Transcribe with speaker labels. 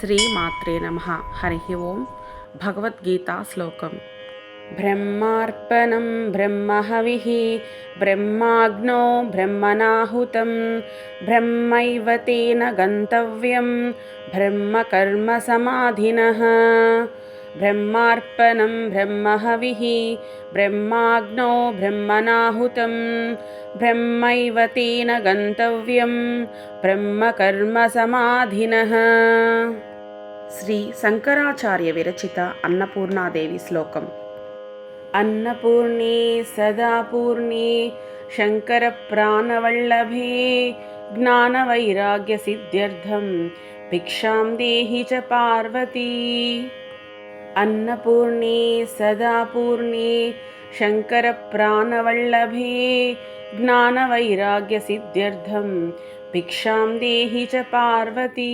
Speaker 1: శ్రీమాత్రే నమ. హరి ఓం. భగవద్గీత శ్లోకం. బ్రహ్మార్పణం బ్రహ్మహవిః బ్రహ్మాగ్నో బ్రహ్మనాహుతం. బ్రహ్మైవ తేన గంతవ్యం. బ్రహ్మకర్మ సమాధినః. ब्रह्मार्पणं ब्रह्महविः ब्रह्माग्नौ ब्रह्मनाहुतं ब्रह्मैव तेन गन्तव्यं ब्रह्मकर्मसमाधिनः। श्रीशङ्कराचार्यविरचिता अन्नपूर्णादेवीश्लोकम् अन्नपूर्णे सदा पूर्णे शङ्करप्राणवल्लभे ज्ञानवैराग्यसिद्ध्यर्थं भिक्षां देहि च पार्वती। పార్వతీ అన్నపూర్ణే సదా పూర్ణే శంకరప్రాణవల్లభే జ్ఞానవైరాగ్యసిద్ధ్యర్థం భిక్షాం దేహి చ పార్వతీ